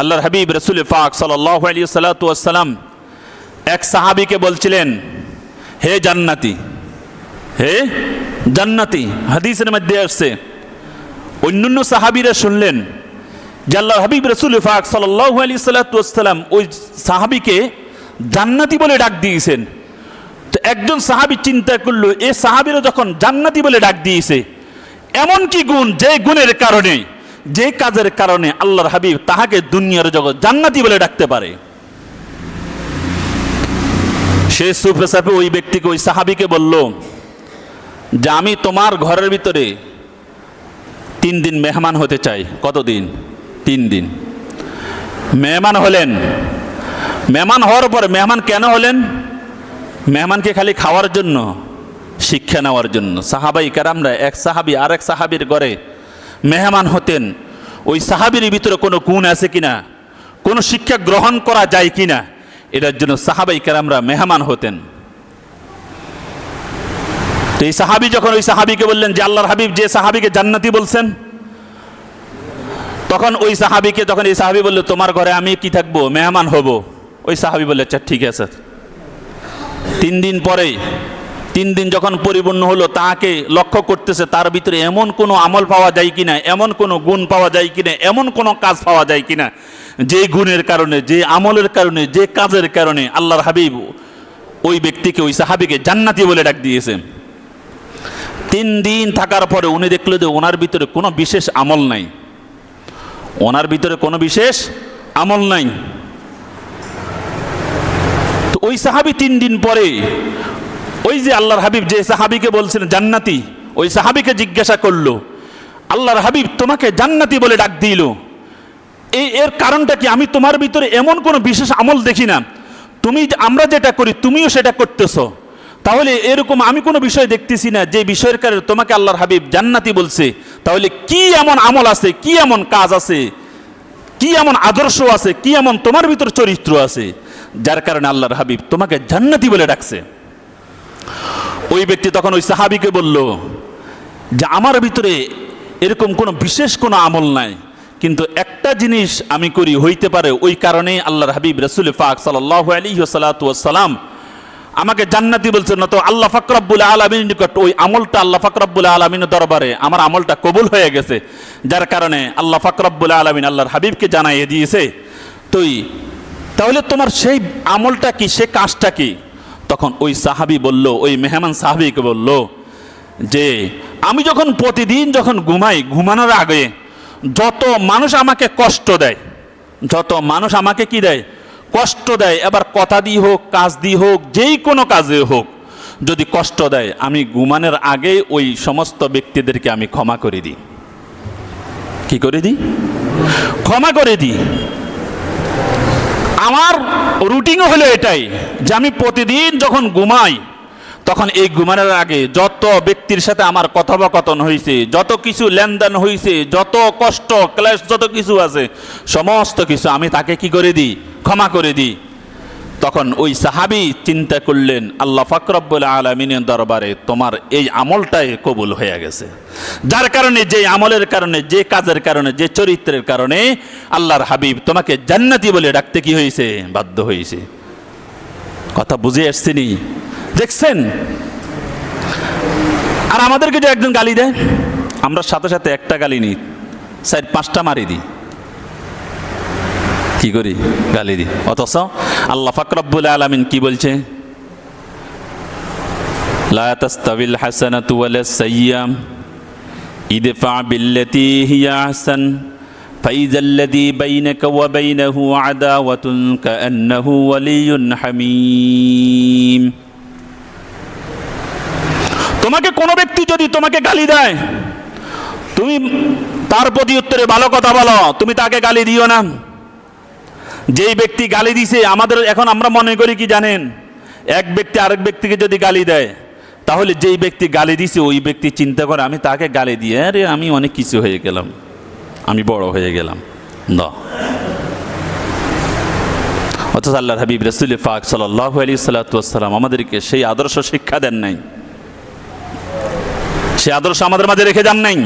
আল্লাহর হাবিব রসুল পাক সাল্লাহ আলী সাল্লাম এক সাহাবিকে বলছিলেন, হে জান্নাতি হে জান্নাতি, হাদিসের মধ্যে আসছে। অন্যান্য সাহাবিরা শুনলেন যে আল্লাহ হাবিব রসুল ফাক সাল্লাহ আলী সাল্লাম ওই সাহাবিকে জান্নাতি বলে ডাক দিয়েছেন। তো একজন সাহাবি চিন্তা করল, এ সাহাবিরা যখন জান্নাতি বলে ডাক দিয়েছে, এমন কি গুণ যে গুণের কারণে? যে কাজের কারণে আল্লাহর হাবিব তাহাকে দুনিয়ার জগৎ জান্নাতি বলে ডাকতে পারে। সে সাফে ওই ব্যক্তিকে, ওই সাহাবিকে বলল, যে আমি তোমার ঘরের ভিতরে তিন দিন মেহমান হতে চাই। কতদিন? তিন দিন। মেহমান হলেন। মেহমান হওয়ার পর মেহমান কেন হলেন? মেহমানকে খালি খাওয়ার জন্য, শিক্ষা নেওয়ার জন্য। সাহাবাই কারামরা এক সাহাবি আর এক সাহাবির ঘরে মেহমান হতেন। ওই সাহাবির ভিতরে কোনো গুণ আছে কিনা? কোনো শিক্ষা গ্রহণ করা যায় কিনা? এটার জন্য সাহাবাই কেরামরা মেহমান হতেন। তো এই সাহাবি যখন ওই সাহাবিকে বললেন যে, আল্লাহর হাবিব যে সাহাবিকে জান্নাতি বলছেন? তখন ওই সাহাবিকে যখন এই সাহাবি বলল, তোমার ঘরে আমি কি থাকব? মেহমান হব? ওই সাহাবি বললে আচ্ছা ঠিক আছে। তিন দিন পরে তিন দিন যখন পরিপূর্ণ হলো, তাকে লক্ষ্য করতেছে তার ভিতরে এমন কোনো আমল পাওয়া যায় কিনা, এমন কোনো গুণ পাওয়া যায় কিনা, এমন কোনো কাজ পাওয়া যায় কিনা, যে গুণের কারণে, যে আমলের কারণে, যে কাজের কারণে আল্লাহর হাবিব ওই ব্যক্তিকে, ওই সাহাবিকে জান্নাতি বলে ডাক দিয়েছে। তিন দিন থাকার পরে উনি দেখল যে ওনার ভিতরে কোনো বিশেষ আমল নাই। ওনার ভিতরে কোনো বিশেষ আমল নাই। তো ওই সাহাবি তিন দিন পরে ওই যে আল্লাহর হাবিব, যে সাহাবিকে বলছেন জান্নাতি, ওই সাহাবিকে জিজ্ঞাসা করল, আল্লাহর হাবিব তোমাকে জান্নাতি বলে ডাক দিল। এই, এর কারণটা কি? আমি তোমার ভিতরে এমন কোনো বিশেষ আমল দেখি না। তুমি আমরা যেটা করি, তুমিও সেটা করতেছো। তাহলে এরকম আমি কোনো বিষয় দেখতেছি না যে বিষয়ের কারণে তোমাকে আল্লাহর হাবিব জান্নাতি বলছে। তাহলে কি এমন আমল আছে? কি এমন কাজ আছে? কি এমন আদর্শ আছে? কি এমন তোমার ভিতর চরিত্র আছে? যার কারণে আল্লাহর হাবিব তোমাকে জান্নাতি বলে ডাকছে। ওই ব্যক্তি তখন ওই সাহাবিকে বলল যে, আমার ভিতরে এরকম কোনো বিশেষ কোনো আমল নাই, কিন্তু একটা জিনিস আমি করি, হইতে পারে ওই কারণে আল্লাহর হাবিব রসুল ফাক সাল্লাহ আলী সালাম আমাকে জান্নাতি বলছে, না তো আল্লাহ ফাকরাবুল আলমিন নিকট ওই আমলটা আল্লাহ ফাকরাবুল আলমিনের দরবারে আমার আমলটা কবুল হয়ে গেছে, যার কারণে আল্লাহ ফাকরাবুল আলমিন আল্লাহর হাবিবকে জানাইয়ে দিয়েছে। তুই তাহলে তোমার সেই আমলটা কি, সে কাজটা কি? তখন ওই সাহাবি বলল, ওই মেহমান সাহাবিকে বলল যে, আমি যখন প্রতিদিন যখন ঘুমাই, ঘুমানোর আগে যত মানুষ আমাকে কষ্ট দেয়, যত মানুষ আমাকে কি দেয়? কষ্ট দেয়। এবার কথা দিয়ে হোক, কাজ দিয়ে হোক, যেই কোনো কাজে হোক, যদি কষ্ট দেয়, আমি ঘুমানোর আগে ওই সমস্ত ব্যক্তিদেরকে আমি ক্ষমা করে দিই। কি করে দিই? ক্ষমা করে দিই। আমার রুটিনও হলো এটাই যে আমি প্রতিদিন যখন ঘুমাই, তখন এই ঘুমানোর আগে যত ব্যক্তির সাথে আমার কথোপকথন হয়েছে যত কিছু লেনদেন হয়েছে যত কষ্ট, ক্লেশ, যত কিছু আছে, সমস্ত কিছু আমি তাকে কি করে দিই? ক্ষমা করে দিই। তখন ওই সাহাবি চিন্তা করলেন, আল্লাহ ফাকরব্বুল আলমিনের দরবারে তোমার এই আমলটাই কবুল হয়ে গেছে। যার কারণে, যে আমলের কারণে, যে কাজের কারণে, যে চরিত্রের কারণে আল্লাহর হাবিব তোমাকে জান্নাতি বলে ডাকতে কি হয়েছে? বাধ্য হয়েছে। কথা বুঝে আসছিনি দেখছেন? আর আমাদেরকে যে একজন গালি দেয়, আমরা সাথে সাথে একটা গালি নিই সাইড পাঁচটা মারি দিই। কি করি গালি দিই অথচ আল্লাহ ফাকরাবুল আলমিন কি বলছে لا تستوي الحسنة ولا السيئة ادفع بالتي هي أحسن فإذا الذي بينك وبينه عداوة كأنه ولي حميم তোমাকে কোনো ব্যক্তি যদি তোমাকে গালি দেয় তুমি তার প্রতি উত্তরে ভালো কথা বলো তুমি তাকে গালি দিও না যেই ব্যক্তি গালি দিছে, আমাদের এখন আমরা মনে করি কি জানেন? এক ব্যক্তি আরেক ব্যক্তিকে যদি গালি দেয়, তাহলে যেই ব্যক্তি গালি দিছে, ওই ব্যক্তি চিন্তা করে, আমি তাকে গালি দিয়ে, আরে আমি অনেক কিছু হয়ে গেলাম। আমি বড় হয়ে গেলাম। ন। অথচ আল্লাহ হাবিব রসুল ফাক সাল্লাহ আলী সাল্লাতাম আমাদেরকে সেই আদর্শ শিক্ষা দেন নাই। সে আদর্শ আমাদের মাঝে রেখে যান নাই।